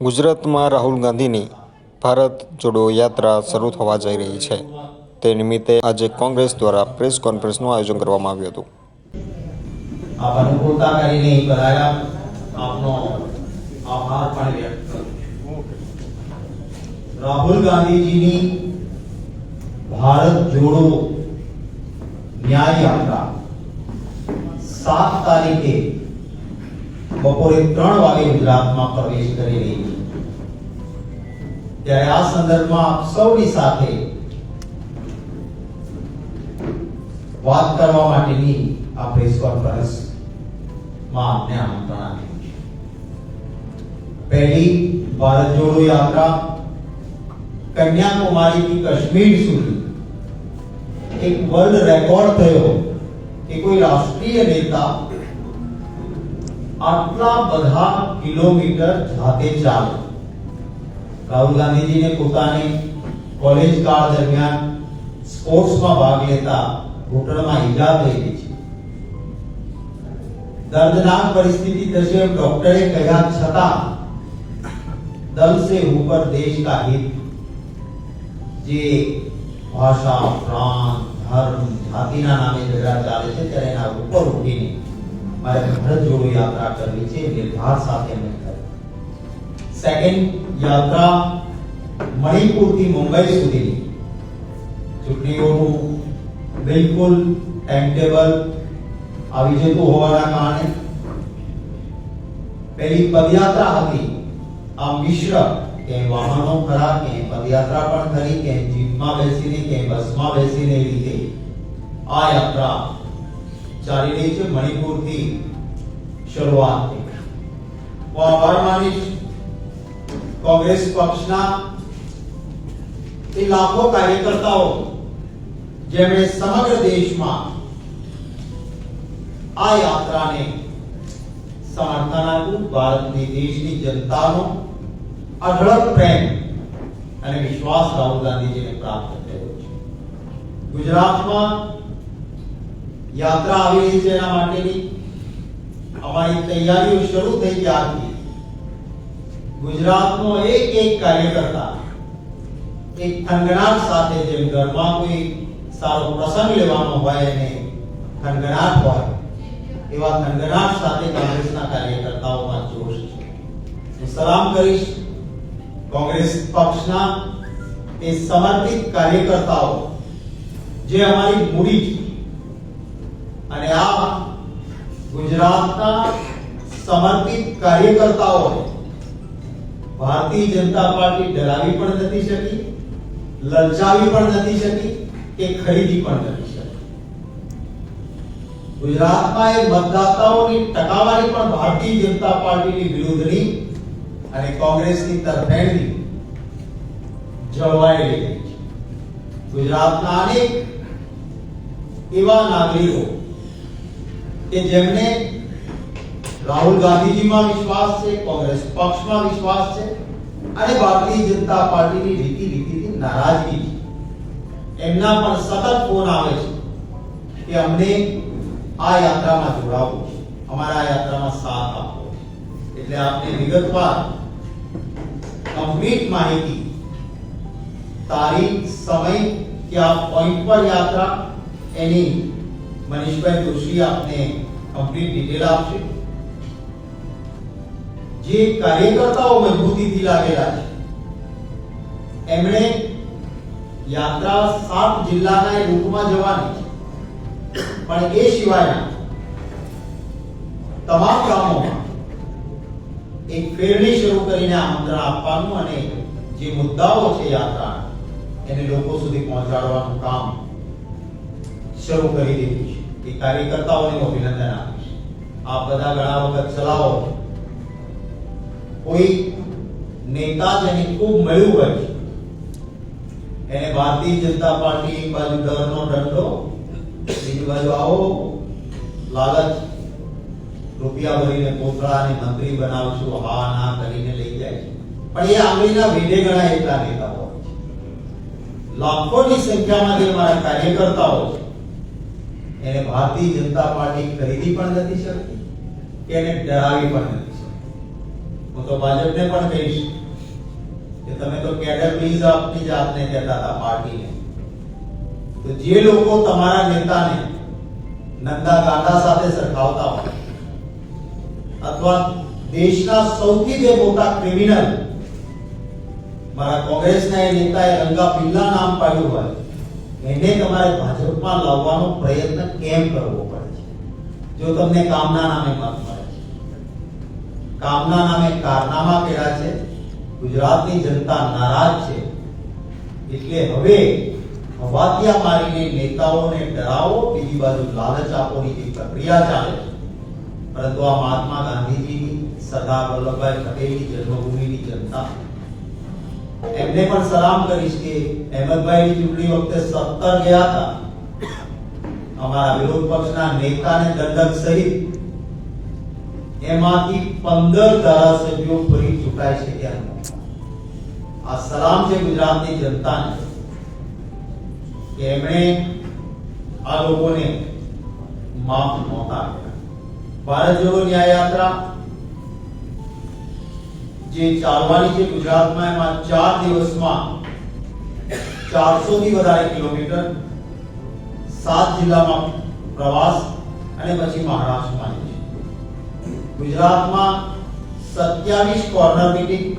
ગુજરાતમાં રાહુલ ગાંધીની ભારત જોડો યાત્રા શરૂ થવા જઈ રહી છે. તે નિમિત્તે આજે કોંગ્રેસ દ્વારા પ્રેસ કોન્ફરન્સનું આયોજન કરવામાં આવ્યું હતું. આપ અનુકૂળતા કરીને પધાર્યા આપનો આભાર પણ વ્યક્ત કરું રાહુલ ગાંધીજીની ભારત જોડો ન્યાય યાત્રા સાત તારીખે બપોરે ત્રણ વાગે ગુજરાતમાં પ્રવેશ કરી રહી છે ત્યારે આ સંદર્ભમાં આપ સૌની સાથે વાત કરવા માટેની આ પ્રેસ કોન્ફરન્સમાં આપને આમંત્રણ આપ્યું છે. પહેલી ભારત જોડો યાત્રા કન્યાકુમારીથી કાશ્મીર સુધી એક વર્લ્ડ રેકોર્ડ થયો કે કોઈ રાષ્ટ્રીય નેતા આટલા બધા કિલોમીટર જાતે ચાલો રાહુલ ગાંધીજીને પોતાની કોલેજ કાળ દરમિયાન સ્પોર્ટ્સમાં ભાગ લેતા ઘૂંટણમાં ઈજા થઈ ગઈ છે દર્દનાક પરિસ્થિતિ દર્શાવે ડોક્ટરે કહ્યા છતાં दल से ऊपर देश का हित જે ભાષા પ્રાંત ધર્મ જાતિના નામે ઝઘડા ચાલે છે ત્યારે એના ઉપર ઉઠીને મારે ભારત જોડો યાત્રા કરવી છે નિર્ધાર સાથે મેં કરી સેકન્ડ યાત્રા મણિપુરથી મુંબઈ સુધીની ચૂંટણીઓનું બિલકુલ ટાઈમ ટેબલ આવી જતું હોવાના કારણે પહેલી પદયાત્રા હતી આ મિશ્ર કે વાહનો ખરા કે પદયાત્રા પણ ખરી કે જીપમાં બેસીને કે બસમાં બેસીને એ રીતે આ યાત્રા ચાલી રહી છે મણિપુરથી શરૂઆત થઈ હું આભાર માનીશ કોંગ્રેસ પક્ષના એ લાખો કાર્યકર્તાઓ જેમણે સમગ્ર દેશમાં આ યાત્રાને સમર્થન આપ્યું ભારતની દેશની જનતાનો અઢળક પ્રેમ અને વિશ્વાસ રાહુલ ગાંધીજીને પ્રાપ્ત થયો છે ગુજરાતમાં યાત્રા આવી રહી છે એના માટેની અમારી તૈયારીઓ શરૂ થઈ ત્યારથી ગુજરાતનો એક એક કાર્યકર્તા એક થનગનાટ સાથે જેમ ઘરમાં કોઈ સારો પ્રસંગ લેવાનો હોય અને થનગનાટ હોય એવા થનગનાટ સાથે કોંગ્રેસના કાર્યકર્તાઓમાં જોશ છે હું સલામ કરીશ કોંગ્રેસ પક્ષના એ સમર્પિત કાર્યકર્તાઓ જે અમારી મૂડી છે અને આ ગુજરાતના સમર્પિત કાર્યકર્તાઓ ભારતીય જનતા પાર્ટી ડરાવી પણ નથી શકી, લલચાવી પણ નથી શકી કે ખરીદી પણ નથી શકી. ગુજરાતમાં એ મતદાતાઓની ટકાવારી પણ ભારતીય જનતા પાર્ટીની વિરુદ્ધની અને કોંગ્રેસની તરફેણની જળવાઈ રહી છે. ગુજરાતના અનેક એવા નાગરિકો કે જેમને રાહુલ ગાંધીજીમાં વિશ્વાસ છે, કોંગ્રેસ પક્ષમાં વિશ્વાસ છે અને ભારતીય જનતા પાર્ટીની રીતિ રીતિથી નારાજગી છે. એમના પણ સતત ફોન આવે છે કે અમને આ યાત્રામાં જોડાવવું છે અમારા યાત્રામાં સાથ આપવો એટલે આપને વિગતવાર કમ્પ્લીટ માહિતી, તારીખ, સમય કે આ પોઈન્ટ પર યાત્રા એની મનીષભાઈ જોશી આપને કમ્પ્લીટ ડિટેલ આપશે. જે કાર્યકર્તાઓ મજબૂતીથી લાગેલા છે, એમણે યાત્રા સાત જિલ્લાના રૂટમાં જવાની છે. પણ એ સિવાયના તમામ ગામોમાં એક ફેરણી શરૂ કરીને આમંત્રણ આપવાનું અને જે મુદ્દાઓ છે યાત્રા એને લોકો સુધી પહોંચાડવાનું કામ શરૂ કરી દીધું છે. એ કાર્યકર્તાઓને હું અભિનંદન આપીશ આ બધા ઘણા વખત ચલાવો કોઈ નેતા જેને ખૂબ મળ્યું હોય છે એને ભારતીય જનતા પાર્ટી એક બાજુ ડરનો દંડો બીજી બાજુ આવો લાલચ રૂપિયા ભરીને કોથળાને મંત્રી બનાવશું હા ના કરીને લઈ જાય છે પણ એ આંગળીના વેઢે ગણા એટલા નેતાઓ હોય છે લાખોની સંખ્યામાં જે મારા કાર્યકર્તાઓ છે એને ભારતીય જનતા પાર્ટી ખરીદી પણ નથી શકતી કે એને ડરાવી પણ નથી શકતી. હું તો ભાજપને પણ કહીશ કે તમે તો કેડર પ્લીઝ આપની જાતને કહેતા હતા પાર્ટીને. તો જે લોકો તમારા નેતાને નંદા ગાંડા સાથે સરખાવતા હોય અથવા દેશના સૌથી જે મોટા ક્રિમિનલ મારા કોંગ્રેસના એ નેતાએ રંગા પિલ્લા નામ પાડ્યું હોય એને તમારે ભાજપમાં લાવવાનો પ્રયત્ન કેમ કરવો પડે છે? જો તમને કામના નામે મત મળે છે. કામના નામે કારનામા કર્યા છે, ગુજરાતની જનતા નારાજ છે, એટલે હવે હવાતિયા મારીને નેતાઓને ડરાવો, બીજી બાજુ લાલચ આપોની જે પ્રક્રિયા ચાલે છે. પરંતુ આ મહાત્મા ગાંધીજીની સરદાર વલ્લભભાઈ પટેલની જન્મભૂમિની જનતા એમને પણ સલામ કરીશ કે અહેમદભાઈની ચૂંટણી વખતે સત્તર ગયા હતા. અમારા વિરોધ પક્ષના નેતાને દંડક સહિત એમાંથી પંદર ધારાસભ્યો ફરી ચૂંટાઈ છે ત્યાં આ સલામ છે ગુજરાતની જનતાને. કે એમણે આ લોકોને માફ નહોતા ભારત જોડો ન્યાય યાત્રા જે ચાલવાની છે ગુજરાતમાં એમાં ચાર દિવસમાં ચારસો થી વધારે કિલોમીટર સાત જિલ્લામાં પ્રવાસ અને પછી મહારાષ્ટ્રમાં છે. ગુજરાતમાં સત્યાવીસ કોર્નર મીટિંગ,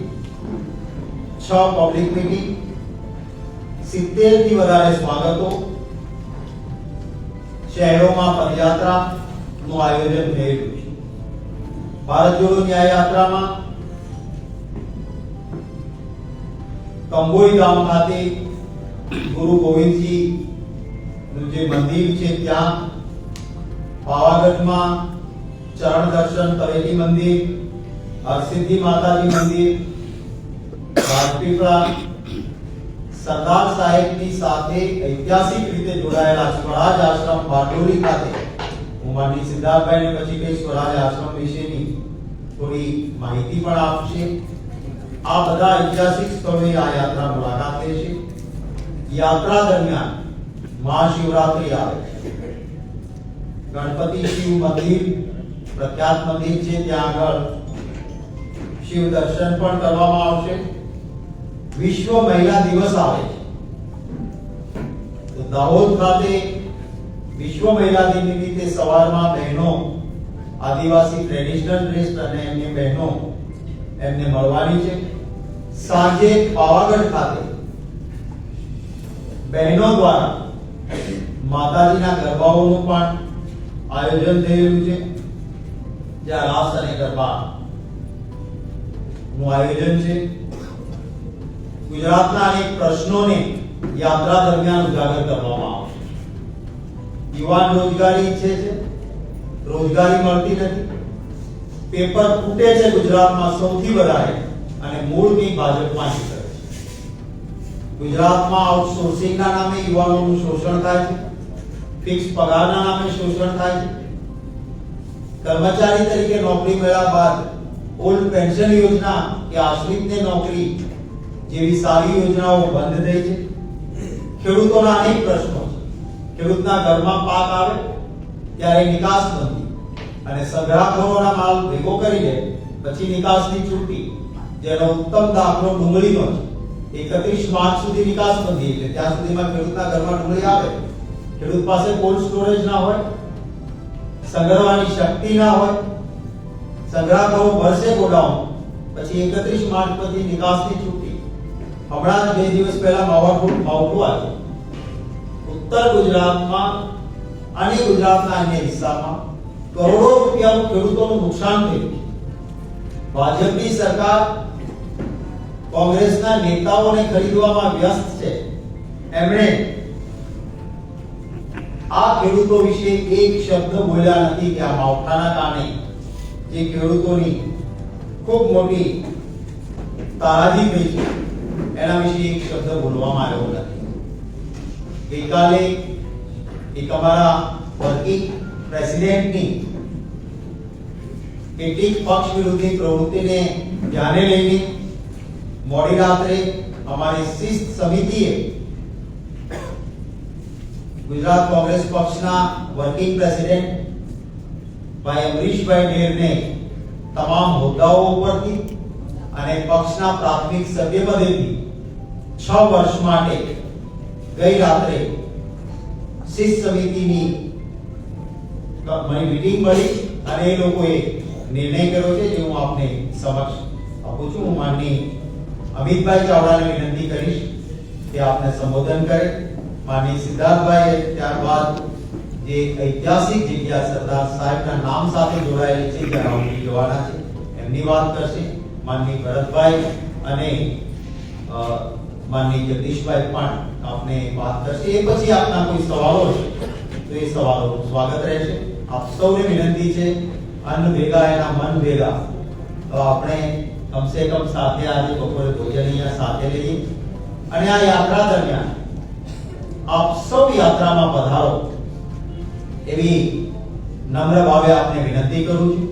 છ પબ્લિક મીટિંગ સિત્તેરથી વધારે સ્વાગતો, શહેરોમાં પદયાત્રા નું આયોજન થયેલું છે. ભારત જોડો ન્યાય યાત્રામાં કંબોઈ ગામ ખાતે ગુરુ ગોવિંદજી નું જે મંદિર છે ત્યાં પાવાગઢમાં ચરણ દર્શન તળેટી મંદિર, હરસિદ્ધિ માતાજી મંદિર, રાજપીપળા સરદાર સાહેબની સાથે ઐતિહાસિક રીતે જોડાયેલા સ્વરાજ આશ્રમ બારડોલી ખાતે. હું માનની સિદ્ધાર્થભાઈને પછી કઈ સ્વરાજ આશ્રમ વિશેની થોડી માહિતી પણ આપશે. આ બધા ઐતિહાસિક સ્થળોએ આ યાત્રા મુલાકાત છે. યાત્રા દરમિયાન મહાશિવરાત્રી આવે છે. ગણપતિ શિવ મંદિર પ્રખ્યાત મંદિર છે, ત્યાં આગળ શિવ દર્શન પણ કરવામાં આવશે. વિશ્વ મહિલા દિવસ આવે છે. તો દાહોદ ખાતે વિશ્વ મહિલા દિન નિમિત્તે સવારમાં બહેનો, આદિવાસી ટ્રેડિશનલ ડ્રેસ અને એમની બહેનો એમને મળવાની છે. સાંજે પાવાગઢ ખાતે બહેનો દ્વારા માતાજીના ગરબાઓનું પણ આયોજન રહ્યું છે. જ્યાં રાસ અને ગરબા નું આયોજન છે. ગુજરાતના અનેક પ્રશ્નોને યાત્રા દરમિયાન ઉજાગર કરવામાં આવશે. યુવાન રોજગારી ઈચ્છે છે. રોજગારી મળતી નથી. પેપર ફૂટે છે ગુજરાતમાં સૌથી વધારે. અને મૂળની ભાજપમાં જ કરે છે. ગુજરાતમાં આઉટસોર્સિંગના નામે યુવાનોનું શોષણ થાય છે. ફિક્સ પગારના નામે શોષણ થાય છે. કર્મચારી તરીકે નોકરી મળ્યા બાદ ઓલ્ડ પેન્શન યોજના કે આશ્રિતને નોકરી જેવી સારી યોજનાઓ બંધ થઈ છે. ખેડૂતોના અનેક પ્રશ્નો છે. ખેડૂતના ઘરમાં પાક આવે, ત્યારે નિકાસ બંધી. અને સંગ્રહખોરોના માલ ભેગો કરીને પછી નિકાસની છૂટી. જેનો ઉત્તમ દાખલો ડુંગળીનો છે એકત્રીસ માર્ચ સુધી નિકાસ બંધી એટલે ત્યાં સુધીમાં ખેડૂતના ઘરમાં ડુંગળી આવે, ખેડૂત પાસે કોલ્ડ સ્ટોરેજ ના હોય, સંગ્રહવાની શક્તિ ના હોય સંગ્રહ કરવો ભરશે ગોડાઉન, પછી એકત્રીસ માર્ચ પછી નિકાસની છૂટી. હમણાં જ બે દિવસ પહેલા માવઠું માવઠું આવ્યું. ઉત્તર ગુજરાતમાં અને ગુજરાતના અન્ય હિસ્સામાં કરોડો રૂપિયાનું ખેડૂતોનું નુકસાન થયું. છે. ભાજપની સરકાર કોંગ્રેસના નેતાઓને ખરીદવામાં વ્યસ્ત છે. એમણે આ ખેડૂતો વિશે એક શબ્દ બોલ્યા નથી કે આ માવઠાના કારણે. જે ખેડૂતોની ખૂબ મોટી તારાજી થઈ છે, એના વિશે એક શબ્દ બોલવામાં આવ્યો નથી. ગઈકાલે એક અમારા વર્કિંગ પ્રેસિડેન્ટની કેટલીક પક્ષ વિરોધી પ્રવૃત્તિને ધ્યાને લઈને મોડી રાત્રે અમારી શિસ્ત સમિતિએ ગુજરાત કોંગ્રેસ પક્ષના વર્કિંગ પ્રેસિડેન્ટ ભાઈ અમરીશભાઈ ઢેરને તમામ હોદ્દાઓ ઉપરથી અને પક્ષના પ્રાથમિક સભ્ય પદેથી છ વર્ષ માટે ગઈ રાત્રે શિસ્ત સમિતિની મીટિંગ મળી અને એ લોકોએ નિર્ણય કર્યો છે જે હું આપને સમક્ષ આપું છું. હું માનની અમિતભાઈ ચાવડાને વિનંતી કરીશ કે આપને સંબોધન કરે. માનીય સિદ્ધાર્થભાઈ ત્યારબાદ જે ઐતિહાસિક જગ્યા સરદાર સાહેબના નામ સાથે જોડાયેલી છે જ્યાં રાહુલજી જવાના છે, એમની વાત કરશે. માનની ભરતભાઈ અને માનની જગદીશભાઈ પણ આપને વાત કરશે. એ પછી આપના કોઈ સવાલો છે તો એ સવાલોનું સ્વાગત રહેશે. આપ સૌને વિનંતી છે, અન્ન ભેગા એના મન ભેગા. તો આપણે કમસે કમ સાથે આજે બપોરે ભોજન અહીંયા સાથે લઈએ. અને આ યાત્રા દરમિયાન આપ સૌ યાત્રામાં પધારો. એવી નમ્ર ભાવે આપને વિનંતી કરું છું.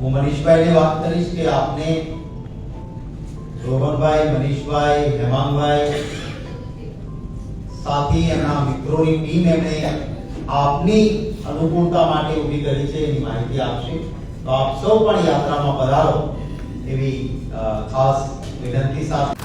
હું મનીષભાઈને વાત કરીશ કે આપને રોહનભાઈ મનીષભાઈ, હેમાંગભાઈ, સાથી, એમના મિત્રોની ટીમ એમણે આપની અનુકૂળતા માટે ઊભી કરી છે, એની માહિતી આપશે. તો આપ સૌ પણ યાત્રામાં પધારો. એવી ખાસ વિનંતી સાથે